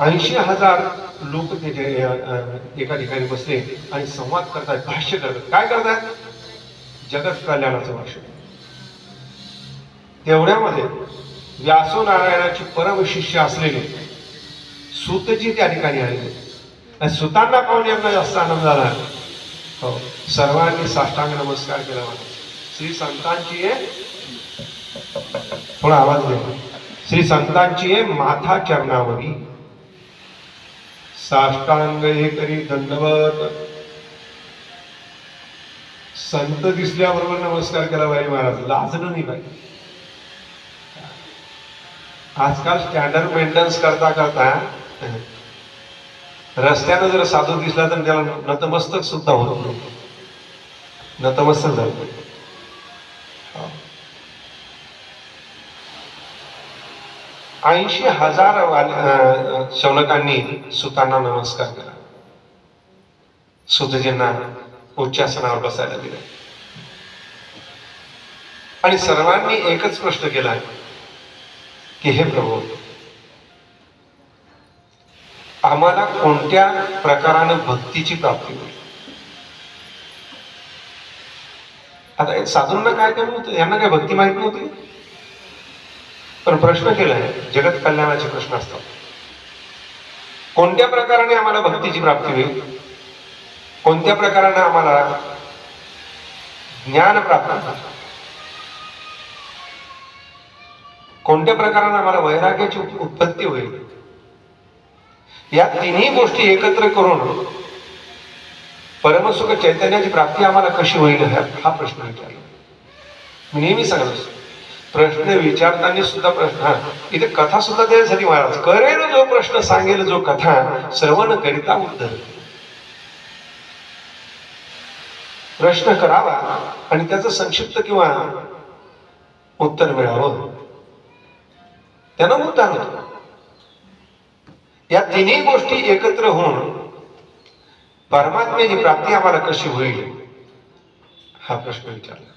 ऐंशी हजार लोक तिथे एका ठिकाणी बसले आणि संवाद करतात भाष्य करतात. काय करतात जगत कल्याणाचं भाष्य. तेवढ्यामध्ये व्यासो नारायणाची परम शिष्य असलेले सुतजी त्या ठिकाणी आलेले. आणि सुतांना पाहून यांना जास्त आनंद झाला. हो सर्वांनी साष्टांग नमस्कार केला मला. श्री संतांची आहे थोडा आवाज द्या. श्री संतांची माथा चरणावरी. साष्टांग हे करी दंडवत संत दिसल्याबरोबर नमस्कार केला पाहिजे महाराज. लाजणं नाही पाहिजे आजकाल स्टँडर्ड मेंटेनन्स करता करता रस्त्यानं जर साधू दिसला तर त्याला नतमस्तक सुद्धा होत नतमस्तक झालं. ऐंशी हजार अं, शौनकांनी सुतांना नमस्कार केला सुतजींना उच्चासनावर बसायला दिलं. आणि सर्वांनी एकच प्रश्न केला की हे प्रभू आम्हाला कोणत्या प्रकारानं भक्तीची प्राप्ती होईल? आता साधूंना काय कमी होतं? यांना काय भक्ती माहिती नव्हती? पण प्रश्न केलाय जगत कल्याणाचे प्रश्न असतात. कोणत्या प्रकाराने आम्हाला भक्तीची प्राप्ती होईल? कोणत्या प्रकाराने आम्हाला ज्ञान प्राप्त कोणत्या प्रकाराने आम्हाला वैराग्याची उत्पत्ती होईल? या तिन्ही गोष्टी एकत्र करून परमसुख चैतन्याची प्राप्ती आम्हाला कशी होईल हा प्रश्न विचारला. मी नेहमी सांगत असतो. प्रश्न विचारताना सुद्धा प्रश्न. इथे कथा सुद्धा त्यासाठी महाराज. करेल जो प्रश्न सांगेल जो कथा श्रवण करिता उत्तर. प्रश्न करावा आणि त्याचं संक्षिप्त किंवा उत्तर मिळावं. त्यानं उद्धार होतो. या तिन्ही गोष्टी एकत्र होऊन परमात्म्याची प्राप्ती आम्हाला कशी होईल? हा प्रश्न विचारला.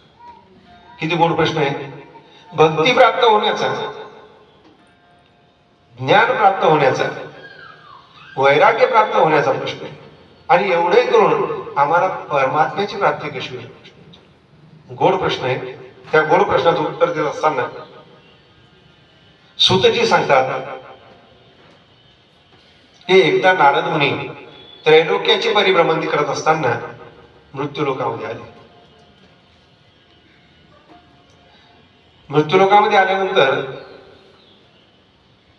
किती गोड प्रश्न आहे. भक्ती प्राप्त होण्याचा ज्ञान प्राप्त होण्याचा वैराग्य प्राप्त होण्याचा प्रश्न आहे. आणि एवढे करून आम्हाला परमात्म्याची प्राप्ती कशी होईल? गोड प्रश्न आहे. त्या गोड प्रश्नाचं उत्तर देत असताना सुतजी सांगतात हे एकदा नारद मुनी त्रैलोक्याची परिभ्रमंती करत असताना मृत्यू लोकामध्ये आले. मृत्यूलोकामध्ये आल्यानंतर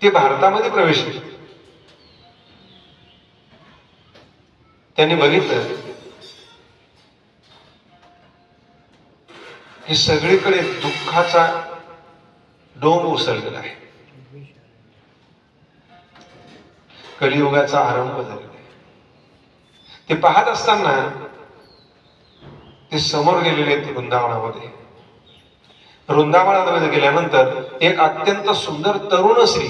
ते भारतामध्ये प्रवेश केले. त्यांनी बघितलं की सगळीकडे दुःखाचा डोंब उसळलेला आहे. कलियुगाचा आरंभ झालेला आहे. ते पाहत असताना ते समोर गेलेले आहेत वृंदावनामध्ये. वृंदावनामध्ये गेल्यानंतर एक अत्यंत सुंदर तरुण स्त्री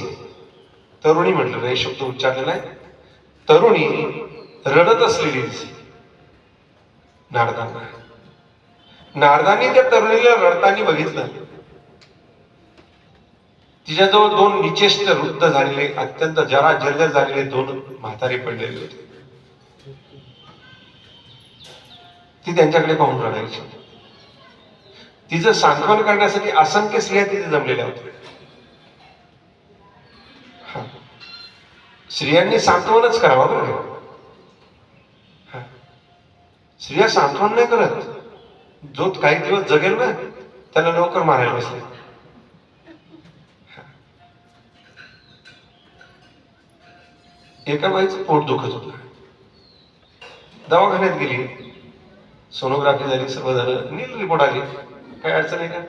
तरुणी म्हटलं हे शब्द उच्चारलेला आहे तरुणी रडत असलेली दिसली. नारदांना. नारदांनी त्या तरुणीला रडताना बघितलं. तिच्याजवळ दोन निचेष्ट वृद्ध झालेले अत्यंत जरा जर्जर झालेले दोन म्हातारे पडलेले होते. ती त्यांच्याकडे पाहून रडायची. तिचं सांत्वन करण्यासाठी असंख्य स्त्रिया तिथे जमलेल्या होत्या. हा. स्त्रियांनी सांत्वनच करावं बरं हा. स्त्रिया सांत्वन नाही करत. जो काही दिवस जगेल ना त्याला लवकर मारायला बसले. एका बाईचं पोट दुखत होतं. दवाखान्यात गेली. सोनोग्राफी झाली सर्व झालं. नील रिपोर्ट आली. काय अडचण आहे का?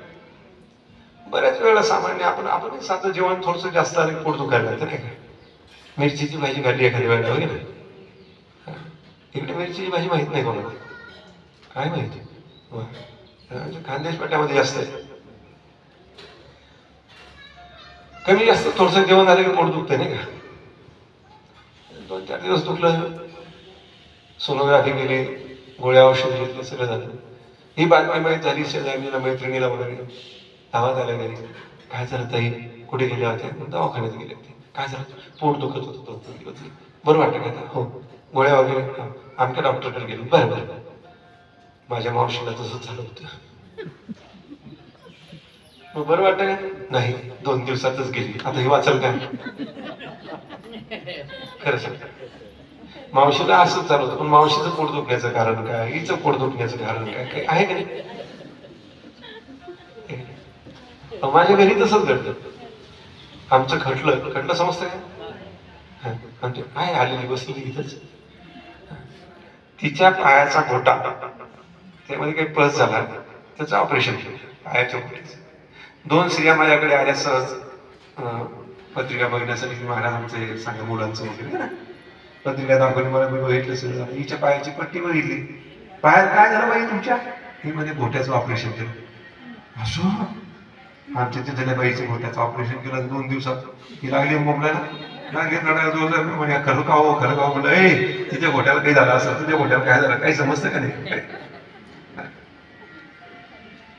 बऱ्याच वेळेला सामान्य आपण आपण साधं जेवण थोडस जास्त आलं की पोट दुखायला तर नाही का? मिरचीची भाजी खाल्ली एखादी वेळेला वगैरे इकडे मिरचीची भाजी माहीत नाही कोणाला. काय माहिती? म्हणजे खानदेश पट्ट्यामध्ये जास्त आहे. कमी जास्त थोडस जेवण झालं की पोट दुखतंय नाही का? दोन चार दिवस दुखलं सोनोग्राफी केली गोळ्या औषध घेतलं सगळं झालं. ही बातमी माहीत झाली शेजारीला मैत्रिणीला वगैरे गावात आल्या घरी. काय झालं ताई? कुठे गेल्या होत्या? दवाखान्यात गेले होते. काय झालं? पोट दुखत होतं दोन तीन दिवस बरं वाटतं का? आता? हो. गोळ्या वगैरे? हो. आमच्या डॉक्टरकडे गेलो. बरं बरं. माझ्या मावशीला तसंच झालं होतं. मग बरं वाटतं का? नाही. दोन दिवसातच गेली. आता हे वाचल काय खरं सांग मावशीला असंच चालू होतं. पण मावशीचं पोट दुखण्याचं कारण काय? हिचं पोट दुखण्याचं कारण काय? काय आहे का नाही? माझ्या घरी तसंच घडलं आमचं खटलं. खटलं समजतं काय हा, आमच्या काय आलेली बसलेली इथंच. तिच्या पायाचा घोटा. त्यामध्ये काही पस झाला त्याचं ऑपरेशन केलं. पायाच्या घोट्याचं. दोन स्त्रिया माझ्याकडे आल्या सहज. पत्रिका बघण्यासाठी महाराजांचे सांगा मुलांचं वगैरे ना? पत्रिका दाखवली मला मी बघितलं सगळं झालं. हिच्या पायाची पट्टी बघितली. पायात काय झालं बाई तुमच्या? हे मध्ये घोट्याचं ऑपरेशन केलं. असं? आमच्या तिथल्या बाईचं घोट्याचं ऑपरेशन केलं दोन दिवसात ही लागली मुंबईला. लागली रडायला जोर म्हणजे खरं का हो? खरं का हो? म्हणलं ए तिच्या घोट्याला काही झालं असं? तुझ्या घोट्याला काय झालं? काही समजतं का नाही? काय?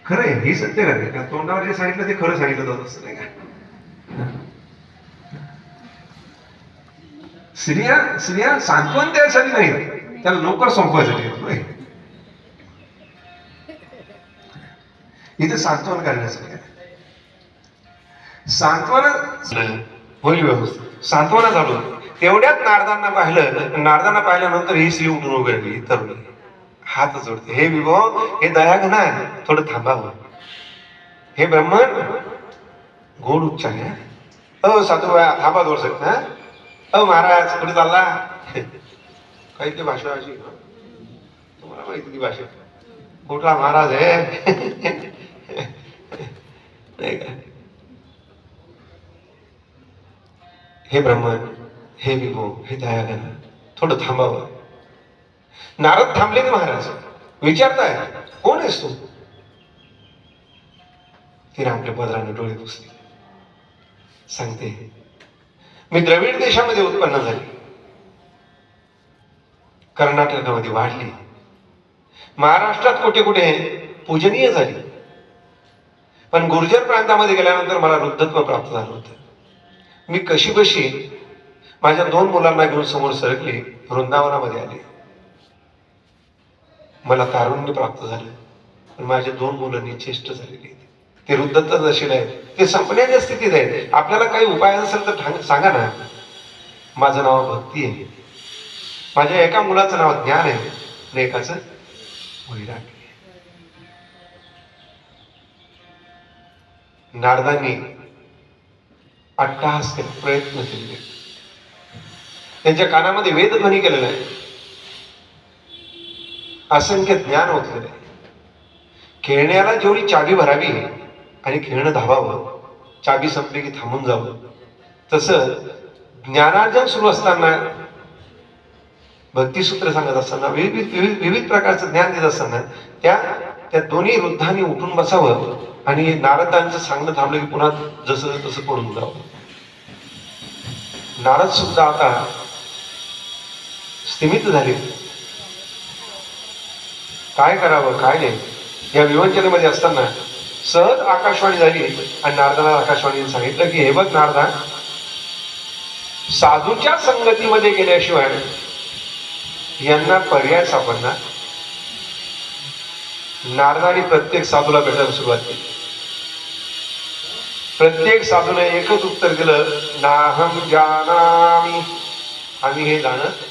खरं आहे हे सत्य का नाही कारण तोंडावर जे सांगितलं ते खरं सांगितलं जात असतं नाही का? स्त्रिया स्त्रिया सांत्वन द्यायसाठी नाही. त्याला लवकर संपवायसाठी आहेत, इथे सांत्वन करण्यासाठी सांत्वन होईल व्यवस्थित. सांत्वना झालो. तेवढ्यात नारदांना पाहिलं नारदांना पाहिल्यानंतर ही स्त्री उठून उघडली तरुणी. हात जोडते. हे विभव हे दयाघन आहे. थोडं थांबावं हो. हे. ब्रह्मन गोड उच्चार आहे. अ साधू बाया थांबा जोड सकता अ महाराज कुठे चालला? काही ते भाषा अशी. तुम्हाला माहिती ती भाषा. कुठला महाराज आहे? नाही का? हे ब्रह्मन हे विभो हे दयागन थोडं थांबावं. नारद थांबले ना महाराज. विचारताय कोण आहेस तू? तिने आपल्या पदराने डोळे पुसले सांगते मी द्रविड देशामध्ये उत्पन्न झाली. कर्नाटकामध्ये वाढली. महाराष्ट्रात कुठे कुठे पूजनीय झाली. पण गुर्जर प्रांतामध्ये गेल्यानंतर मला वृद्धत्व प्राप्त झालं होतं. मी कशी बशी माझ्या दोन मुलांना घेऊन समोर सरकले वृंदावनामध्ये आले. मला तारुण्य प्राप्त झालं. पण माझ्या दोन मुलांनी चेष्ट झालेली. आहेत. ते वृद्धत्व दशेला आहेत ते संपण्याच्या स्थितीत आहे आपल्याला काही उपाय असेल तर सांगा ना. माझं नाव भक्ती आहे. माझ्या एका मुलाचं नाव ज्ञान आहे. आणि एकाचं वैराग नारदांनी अट्टहास प्रयत्न केले. त्यांच्या कानामध्ये वेदध्वनी केलेला आहे. असंख्य ज्ञान ओतलेलं आहे. खेळण्याला जेवढी चाबी भरावी आणि खेळणं धावावं चाबी संपली की थांबून जावं. तसं ज्ञानार्जन सुरू असताना भक्तिसूत्र सांगत असताना विविध विविध विविध प्रकारचं ज्ञान देत असताना त्या त्या दोन्ही वृद्धांनी उठून बसावं आणि नारदांचं सांगणं थांबलं की पुन्हा जसं तसं पडून जावं. नारद सुद्धा आता स्थिमित झाले. काय करावं काय नाही. या विवंचनेमध्ये असताना सहज आकाशवाणी झाली. आणि नारदाला आकाशवाणीने सांगितलं की हे बघ नारदा साधूच्या संगतीमध्ये गेल्याशिवाय यांना पर्याय सापडणार. नारदाने प्रत्येक साधूला भेटायला सुरुवात केली. प्रत्येक साधूने एकच उत्तर दिलं नाहम जानामी. आम्ही हे जाणत